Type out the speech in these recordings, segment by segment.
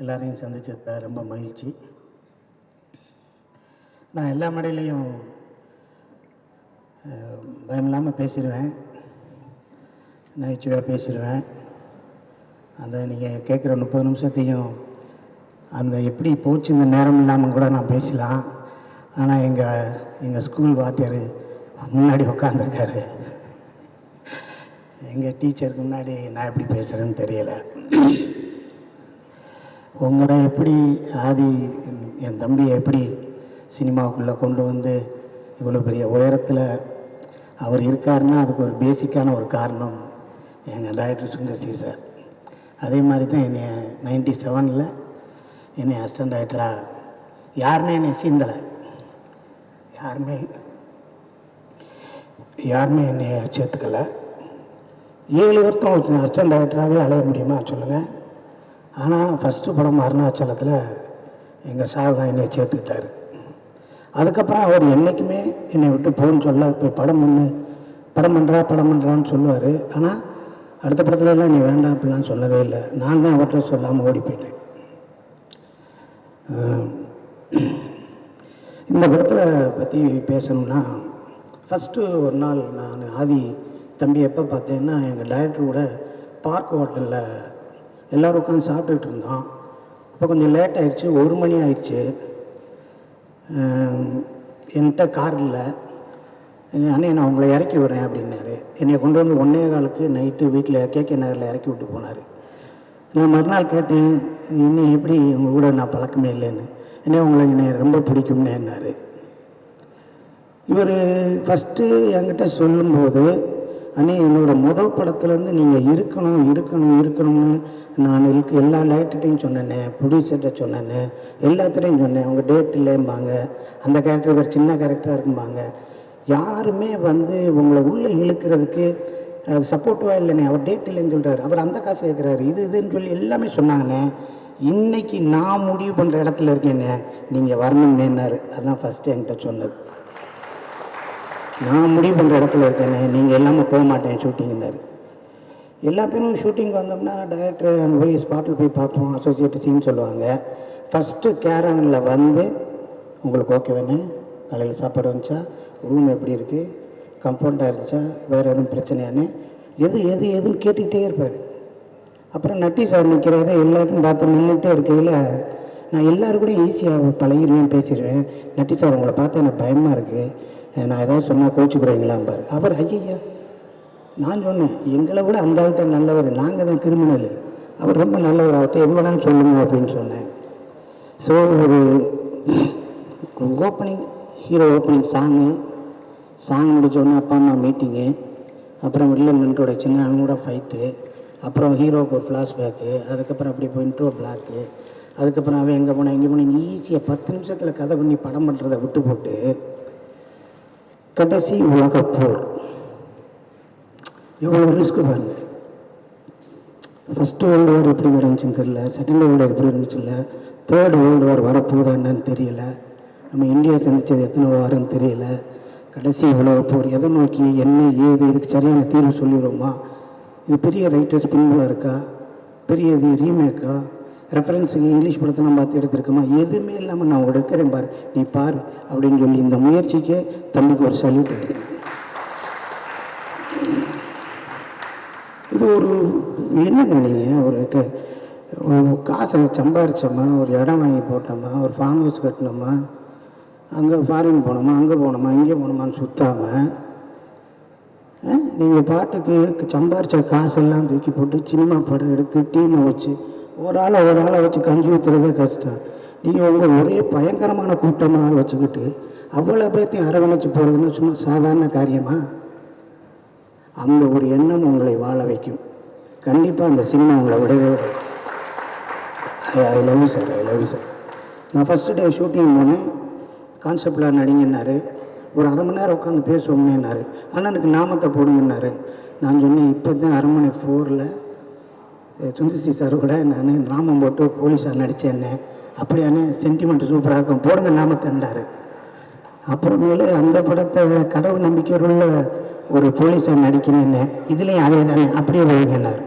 எல்லாரையும் சந்தித்தது ரொம்ப மகிழ்ச்சி. நான் எல்லா மேடையிலையும் பயமில்லாமல் பயம் இல்லாமல் பேசிடுவேன் நகைச்சுவையாக பேசிடுவேன் அந்த நீங்கள் கேட்குற முப்பது நிமிஷத்தையும் அந்த எப்படி போச்சு இந்த நேரம் இல்லாமல் கூட நான் பேசலாம். ஆனால் எங்கள் எங்கள் ஸ்கூல் வாத்தியார் முன்னாடி உட்காந்துருக்காரு எங்கள் டீச்சருக்கு முன்னாடி நான் எப்படி பேசுகிறேன்னு தெரியலை. உங்களோட எப்படி ஆதி என் தம்பியை எப்படி சினிமாவுக்குள்ளே கொண்டு வந்து இவ்வளோ பெரிய உயரத்தில் அவர் இருக்காருன்னா அதுக்கு ஒரு பேசிக்கான ஒரு காரணம் எங்கள் டாக்டர் சுந்தர் சி சார். அதே மாதிரி தான் என்னை நைன்டி செவனில் என்னை அசிஸ்டன்ட் டைரக்டராக யாருமே என்னை சீந்தலை. யாருமே யாருமே என்னை சேர்த்துக்கலை. ஏழு வருத்தம் அசிஸ்டன்ட் டைரக்டராகவே அலைய முடியுமா சொல்லுங்கள் ஆனால் ஃபஸ்ட்டு படம் அருணாச்சலத்தில் எங்கள் சார் தான் என்னை சேர்த்துக்கிட்டாரு. அதுக்கப்புறம் அவர் என்றைக்குமே என்னை விட்டு போன்னு சொல்ல போய் படம் பண்ணு. படம் பண்ணுறா படம் பண்ணுறான்னு சொல்லுவார். ஆனால் அடுத்த படத்துலலாம் நீ வேண்டாம் அப்படிலாம் சொல்லவே இல்லை. நான் தான் அவர்கிட்ட சொல்லாமல் ஓடி போயிட்டேன். இந்த படத்தில் பற்றி பேசணும்னா ஃபஸ்ட்டு ஒரு நாள் நான் ஆதி தம்பி எப்போ பார்த்தேன்னா எங்கள் டைரக்டர் கூட பார்க் ஹோட்டலில் எல்லோரும் உட்காந்து சாப்பிட்டுட்டு இருந்தோம். அப்போ கொஞ்சம் லேட் ஆயிடுச்சு ஒரு மணி ஆயிடுச்சு. என்கிட்ட கார் இல்லை. அண்ணே நான் உங்களை இறக்கி விடுறேன் அப்படின்னாரு. என்னை கொண்டு வந்து ஒன்றே காலுக்கு நைட்டு வீட்டில் கேகே நகரில் இறக்கி விட்டு போனார். நான் மறுநாள் கேட்டேன் இன்னும் எப்படி உங்கள் கூட நான் பழக்கமே இல்லைன்னு? என்ன உங்களை என்னை ரொம்ப பிடிக்கும்னேன்னாரு இவர் ஃபஸ்ட்டு என்கிட்ட சொல்லும்போது அண்ணே என்னோட முதல் படத்துலேருந்து நீங்கள் இருக்கணும் இருக்கணும் இருக்கணும்னு நான் எல்லா லைட்டுட்டையும் சொன்னேன்னே ப்ரொடியூசர்கிட்ட சொன்னேன்னு எல்லாத்துலேயும் சொன்னேன் உங்கள் டேட் இல்லைம்பாங்க. அந்த கேரக்டர் ஒரு சின்ன கேரக்டராக இருக்கும்பாங்க. யாருமே வந்து உங்களை உள்ளே இழுக்கிறதுக்கு அது சப்போர்ட்டிவாக இல்லைண்ணே அவர் டேட் இல்லைன்னு சொல்கிறாரு அவர் அந்த காசு கேட்குறாரு இது இதுன்னு சொல்லி எல்லாமே சொன்னாங்கண்ணே. இன்றைக்கி நான் முடிவு பண்ணுற இடத்துல இருக்கேண்ணே நீங்கள் வரணும்னேன்னாரு அதுதான் ஃபஸ்ட்டு என்கிட்ட சொன்னது. நான் முடிவு பண்ணுற இடத்துல இருக்கேண்ணே நீங்கள் எல்லாமே போக மாட்டேன் ஷூட்டிங்னாரு எல்லா பேரும் ஷூட்டிங் வந்தோம்னா டைரக்டர் அங்கே போய் ஸ்பாட்டில் போய் பார்ப்போம் அசோசியேட் சீன் சொல்லுவாங்க. ஃபஸ்ட்டு கேரனில் வந்து உங்களுக்கு ஓகே வேணே காலையில் சாப்பாடு வந்துச்சா? ரூம் எப்படி இருக்குது கம்ஃபர்ட்டாக இருந்துச்சா? வேறு எதுவும் பிரச்சனையானே எது எது எதுன்னு கேட்டுக்கிட்டே இருப்பார். அப்புறம் நட்டி சார் நிற்கிறாரு எல்லாருக்கும் பார்த்து நின்றுட்டே இருக்கையில் நான் எல்லாரும் கூட ஈஸியாக பழகிடுவேன் பேசிடுவேன் நட்டி சார் உங்களை பார்த்தா எனக்கு பயமாக இருக்குது நான் ஏதாவது சொன்னால் கோச்சுக்கிறீங்களாம்பார். அவர் ஐயா நான் சொன்னேன் எங்களை விட அந்த அளவுக்கு நல்லவர் நாங்கள் தான் கிரிமினல். அவர் ரொம்ப நல்லவர் அவர்கிட்ட எது வேணாலும் சொல்லுங்க அப்படின்னு சொன்னேன். ஸோ ஒரு opening hero opening song song முடிச்சோடனே அப்பா அம்மா மீட்டிங்கு அப்புறம் வில்ல இன்ட்ரோடக்ஷனு சின்ன கூட ஃபைட்டு அப்புறம் ஹீரோவுக்கு ஒரு ஃப்ளாஷ்பேக்கு அதுக்கப்புறம் அப்படி போய் இன்ட்ரோ பிளாக்கு அதுக்கப்புறம் அவன் எங்கே போனால் எங்கே போனேன் ஈஸியாக பத்து நிமிஷத்தில் கதை பண்ணி படம் பண்ணுறதை விட்டு போட்டு கடைசி உலகப்போர் எவ்வளோ ரிஸ்க் பாருங்க ஃபஸ்ட்டு வேர்ல்டு வார் எப்படி நடந்துச்சுன்னு தெரியல. செகண்ட் வேர்ல்டு வார் எப்படி இருந்துச்சு இல்லை? தேர்ட் வேர்ல்டு வார் வரப்போகுதா என்னன்னு தெரியல. நம்ம இந்தியா சந்தித்தது எத்தனை வாரம்னு தெரியல. கடைசி உலக போர் எதை நோக்கி என்ன ஏது இதுக்கு சரியான தீர்வு சொல்லிடுவோமா? இது பெரிய ரைட்டர்ஸ் பின்புல இருக்கா? பெரிய இது ரீமேக்கா ரெஃபரன்ஸுக்கு இங்கிலீஷ் படத்தை நம்ம பார்த்து எடுத்திருக்கோமா? எதுவுமே இல்லாமல் நான் உங்களை எடுக்கிறேன் பாரு. நீ பாரு அப்படின்னு சொல்லி இந்த முயற்சிக்கே தம்பிக்கு ஒரு சல்யூட் அடிக்கிறேன் இது ஒரு என்னங்க நீங்கள் ஒரு க- காசை சம்பாரிச்சோமா? ஒரு இடம் வாங்கி போட்டோமா? ஒரு ஃபார்ம் ஹவுஸ் கட்டினோமா? அங்கே ஃபாரின் போனோமா? அங்கே போனோமா? இங்கே போனோமான்னு சுற்றாமல் நீங்கள் பாட்டுக்கு சம்பாரிச்ச காசெல்லாம் தூக்கி போட்டு சினிமா படம் எடுத்து டீமை வச்சு ஒரு ஆளை ஒரு ஆளை வச்சு கஞ்சி ஊற்றுறதே கஷ்டம். நீங்கள் உங்கள் ஒரே பயங்கரமான கூட்டமாக வச்சுக்கிட்டு அவ்வளோ பேர்த்தையும் அரவணைச்சு போகிறதுன்னா சும்மா சாதாரண காரியமா? அந்த ஒரு எண்ணம் உங்களை வாழ வைக்கும். கண்டிப்பாக அந்த சினிமா உங்களை விடவே I love sir I love sir நான் ஃபஸ்ட்டு டே ஷூட்டிங் போனேன். கான்செப்டில் நடிங்கன்னாரு. ஒரு அரை மணி நேரம் உட்காந்து பேசுவோம்னாரு ஆனால் எனக்கு நாமத்தை போடுங்கன்னாரு. நான் சொன்னேன் இப்போ தான் அரண்மனை ஃபோரில் சுந்தசி சார் கூட நான் நாமம் போட்டு போலீஸாக நடித்தேன்னே அப்படியானே சென்டிமெண்ட் சூப்பராக இருக்கும். போடுங்க நாமத்தைன்றாரு அப்புறமேலு அந்த படத்தை கடவுள் நம்பிக்கையுள்ள ஒரு போலீஸாக நடிக்கிறேன்னு இதுலேயும் அதே தானே அப்படியே ஒழுங்கினார்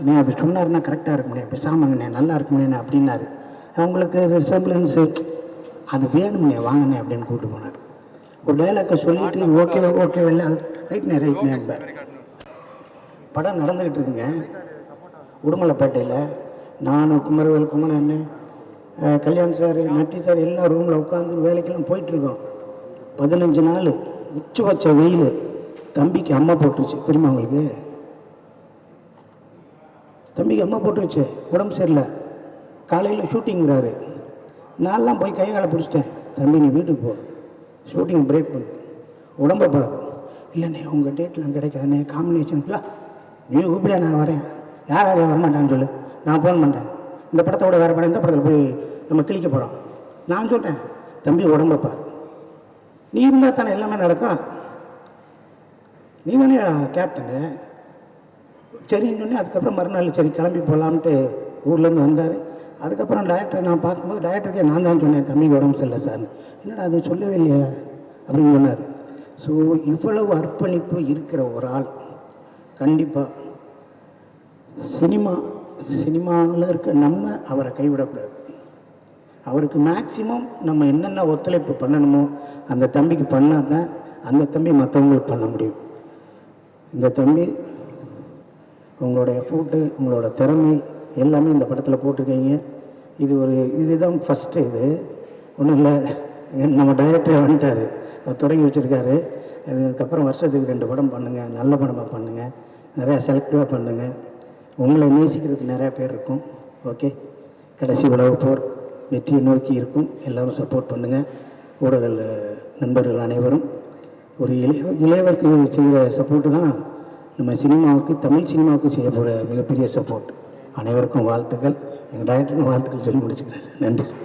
என்ன அது சொன்னார்னா கரெக்டாக இருக்க இருக்குமே பேசாமங்கண்ணே நல்லா இருக்க முடியும் அப்படின்னாரு. அவங்களுக்கு ரிசம்பிளன்ஸு அது வேணும்ண்ணே வாங்கண்ணே அப்படின்னு கூப்பிட்டு போனார். ஒரு டைலாக்கை சொல்லிட்டு ஓகே ஓகேவா இல்லை அது ரைட்ண்ணே ரைட்ண்ணே என்பார் படம் நடந்துக்கிட்டு இருக்குங்க. உடுமலைப்பேட்டையில் நான் குமரவேல் குமரன் கல்யாண் சார் நட்டி சார் எல்லாம் ரூமில் உட்காந்து வேலைக்கெல்லாம் போயிட்டுருக்கோம் பதினஞ்சு நாள். உச்சி வச்ச வெயில். தம்பிக்கு அம்மா போட்டுருச்சு. தெரியுமா உங்களுக்கு? தம்பிக்கு அம்மா போட்டுருச்சு. உடம்பு சரியில்லை. காலையில் ஷூட்டிங்கிறாரு. நான்லாம் போய் கை காலை பிடிச்சிட்டேன். தம்பி நீ வீட்டுக்கு போ. ஷூட்டிங் பிரேக் பண்ணு. உடம்பை பாரு. இல்லைண்ணே உங்கள் டேட்லாம் கிடைக்காதுண்ணே. காம்பினேஷன்ல நீ கூப்பிடியா நான் வரேன். யார் யாரும் வரமாட்டான்னு சொல்லு. நான் ஃபோன் பண்ணுறேன் இந்த படத்தோட வேறு படம் இந்த படத்தில் போய் நம்ம கிழிக்க போகிறோம் நான் சொல்கிறேன் தம்பி உடம்பை பாரு. நீ இருந்தால் தானே எல்லாமே நடக்கும். நீ தானே கேப்டனு சரின்னு சொன்னேன் அதுக்கப்புறம் மறுநாள் சரி கிளம்பி போகலான்ட்டு ஊர்லேருந்து வந்தார். அதுக்கப்புறம் டாக்டரை நான் பார்க்கும்போது டாக்டருக்கே நான் தான் சொன்னேன் தம்பிக்கு உடம்பு சரியில்லை சார் என்னடா அது சொல்லவே இல்லையா அப்படின்னு சொன்னார். ஸோ இவ்வளவு அர்ப்பணிப்பு இருக்கிற ஒரு ஆள் கண்டிப்பாக சினிமா சினிமாவில் இருக்க நம்ம அவரை கைவிடக்கூடாது. அவருக்கு மேக்சிமம் நம்ம என்னென்ன ஒத்துழைப்பு பண்ணணுமோ அந்த தம்பிக்கு பண்ணால் தான் அந்த தம்பி மற்றவங்களுக்கு பண்ண முடியும். இந்த தம்பி உங்களுடைய ஃபுட்டு உங்களோட திறமை எல்லாமே இந்த படத்தில் போட்டிருக்கீங்க. இது ஒரு இதுதான் ஃபஸ்ட்டு இது. ஒன்றும் இல்லை. நம்ம டைரக்டரே வந்துட்டார். அவர் தொடங்கி வச்சுருக்காரு. அதுக்கப்புறம் வருஷத்துக்கு ரெண்டு படம் பண்ணுங்கள் நல்ல படமாக பண்ணுங்கள் நிறையா செலக்டிவாக பண்ணுங்கள் உங்களை நேசிக்கிறதுக்கு நிறையா பேர் இருக்கும். ஓகே கடைசி உழவு போர். வெற்றியை நோக்கி இருக்கும். எல்லாரும் சப்போர்ட் பண்ணுங்கள் ஊடக நண்பர்கள் அனைவரும். ஒரு இளைய இளையவருக்கு செய்கிற சப்போர்ட்டு தான் நம்ம சினிமாவுக்கு தமிழ் சினிமாவுக்கு செய்ய போகிற மிகப்பெரிய சப்போர்ட் அனைவருக்கும் வாழ்த்துக்கள். எங்கள் டைரக்டருக்கும் வாழ்த்துக்கள் சொல்லி முடிச்சுக்கிறேன் சார். நன்றி சார்.